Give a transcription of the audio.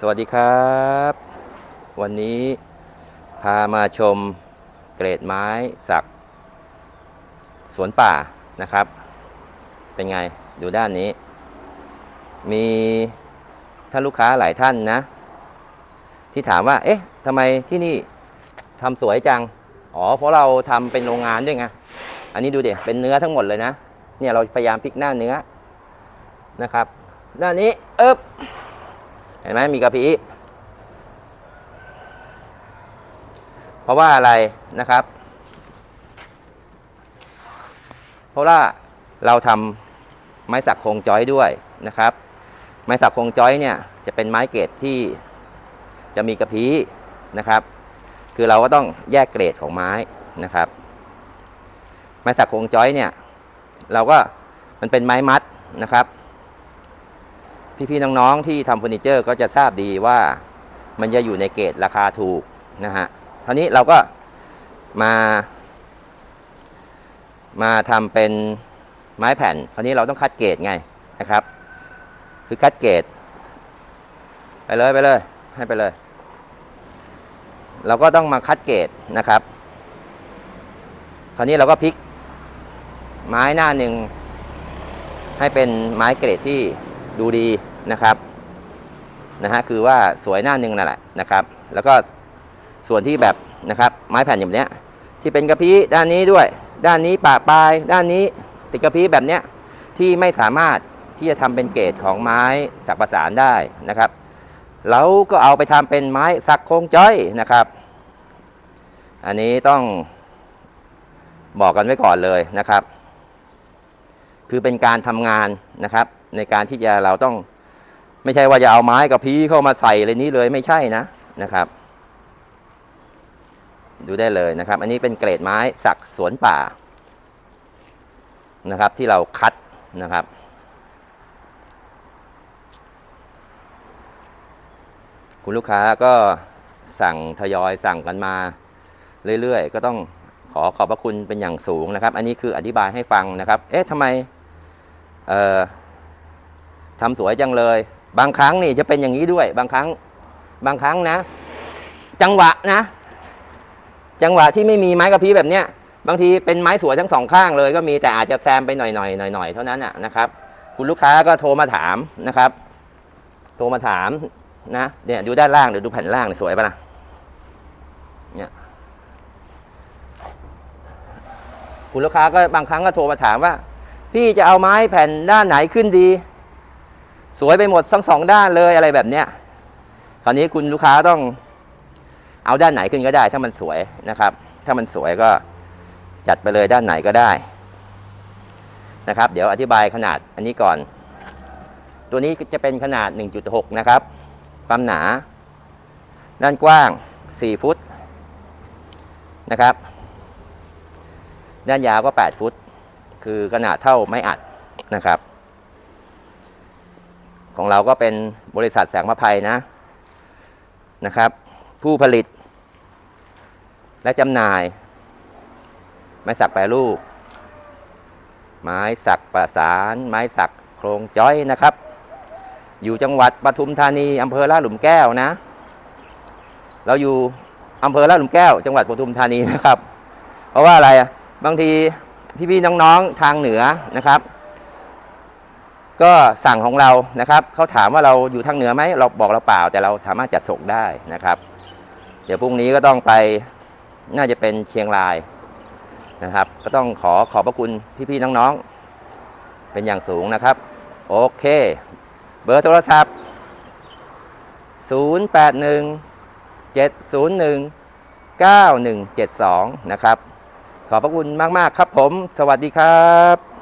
สวัสดีครับ วันนี้พามาชมเกรดไม้สัก สวนป่านะครับ เป็นไงดูด้านนี้ มีท่านลูกค้าหลายท่านนะ ที่ถามว่า เอ๊ะทำไมที่นี่ทำสวยจัง อ๋อ เพราะเราทำเป็นโรงงานด้วยไง อันนี้ดูเดี๋ยเป็นเนื้อทั้งหมดเลยนะ เนี่ยเราพยายามพลิกหน้าเนื้อนะครับ ด้านนี้เอ๊บ ห็นไหมมีกระพี้เพราะว่าอะไรนะครับ เพราะว่าเราทำไม้สักโครงจอยด้วยนะครับ ไม้สักโครงจอยเนี่ยจะเป็นไม้เกรดที่จะมีกระพี้นะครับ คือเราก็ต้องแยกเกรดของไม้นะครับ ไม้สักโครงจอยเนี่ย เราก็มันเป็นไม้มัดนะครับ พี่ๆน้องๆที่ทำเฟอร์นิเจอร์ก็จะทราบดีว่ามันจะอยู่ในเกรดราคาถูกนะฮะคราวนี้เราก็มา มาทำเป็นไม้แผ่นคราวนี้เราต้องคัดเกรดไงนะครับ คือคัดเกรดไปเลยไปเลย ให้ไปเลย เราก็ต้องมาคัดเกรดนะครับ คราวนี้เราก็พลิกไม้หน้าหนึ่งให้เป็นไม้เกรดที่ ดูดีนะครับนะฮะคือว่าสวยหน้าหนึ่งนั่นแหละนะครับ แล้วก็ส่วนที่แบบนะครับ ไม้แผ่นอย่างเนี้ย ที่เป็นกระพี้ด้านนี้ด้วย ด้านนี้ปะปลาย ด้านนี้ติดกระพี้แบบเนี้ยที่ไม่สามารถที่จะทำเป็นเกรดของไม้สักประสานได้นะครับเราก็เอาไปทำเป็นไม้สักโครงจ้อยนะครับ อันนี้ต้องบอกกันไว้ก่อนเลยนะครับ คือเป็นการทำงานนะครับ ในการที่จะเราต้อง ไม่ใช่ว่าจะเอาไม้กับพีเข้ามาใส่เลยนี้เลยไม่ใช่นะนะครับ ดูได้เลยนะครับ อันนี้เป็นเกรดไม้สักสวนป่านะครับ ที่เราคัดนะครับคุณลูกค้าก็สั่งทยอยสั่งกันมาเรื่อยๆ ก็ต้องขอขอบพระคุณเป็นอย่างสูงนะครับ อันนี้คืออธิบายให้ฟังนะครับ เอ๊ะทำไม เออทำสวยจังเลย บางครั้งนี่จะเป็นอย่างนี้ด้วย บางครั้ง บางครั้งนะ จังหวะนะ จังหวะที่ไม่มีไม้กระพี้แบบเนี้ย บางทีเป็นไม้สวยทั้งสองข้างเลยก็มีแต่อาจจะแซมไปหน่อยๆหน่อยๆเท่านั้นน่ะนะครับ คุณลูกค้าก็โทรมาถามนะครับ โทรมาถามนะ เนี่ยดูด้านล่างเดี๋ยวดูแผ่นล่างเนี่ยสวยปะล่ะเนี่ยคุณลูกค้าก็บางครั้งก็โทรมาถามว่า พี่จะเอาไม้แผ่นด้านไหนขึ้นดี สวยไปหมดทั้งสองด้านเลยอะไรแบบเนี้ยคราวนี้คุณลูกค้าต้องเอาด้านไหนขึ้นก็ได้ ถ้ามันสวยนะครับ ถ้ามันสวยก็จัดไปเลยด้านไหนก็ได้นะครับ เดี๋ยวอธิบายขนาดอันนี้ก่อน ตัวนี้จะเป็นขนาด 1.6 นะครับ ความหนา ด้านกว้าง 4 ฟุตนะครับ ด้านยาวก็ 8 ฟุต คือขนาดเท่าไม้อัดนะครับ ของเราก็เป็นบริษัทแสงมะไพนะนะครับ ผู้ผลิต และจำหน่าย ไม้สักแปรรูป ไม้สักประสาน ไม้สักโครงจ้อยนะครับ อยู่จังหวัดปทุมธานีอำเภอลาดหลุมแก้วนะ เราอยู่อำเภอลาดหลุมแก้ว จังหวัดปทุมธานีนะครับ เพราะว่าอะไรบางที พี่ๆน้องๆทางเหนือนะครับ ก็สั่งของเรานะครับเขาถามว่าเราอยู่ทางเหนือไหมเราบอกเราเปล่า แต่เราสามารถจัดส่งได้นะครับ เดี๋ยวพรุ่งนี้ก็ต้องไปน่าจะเป็นเชียงรายนะครับ ก็ต้องขอขอบพระคุณพี่ๆน้องๆ เป็นอย่างสูงนะครับ โอเค เบอร์โทรศัพท์ 081 701 9172 นะครับ ขอบพระคุณมาก ๆ ครับผม สวัสดีครับ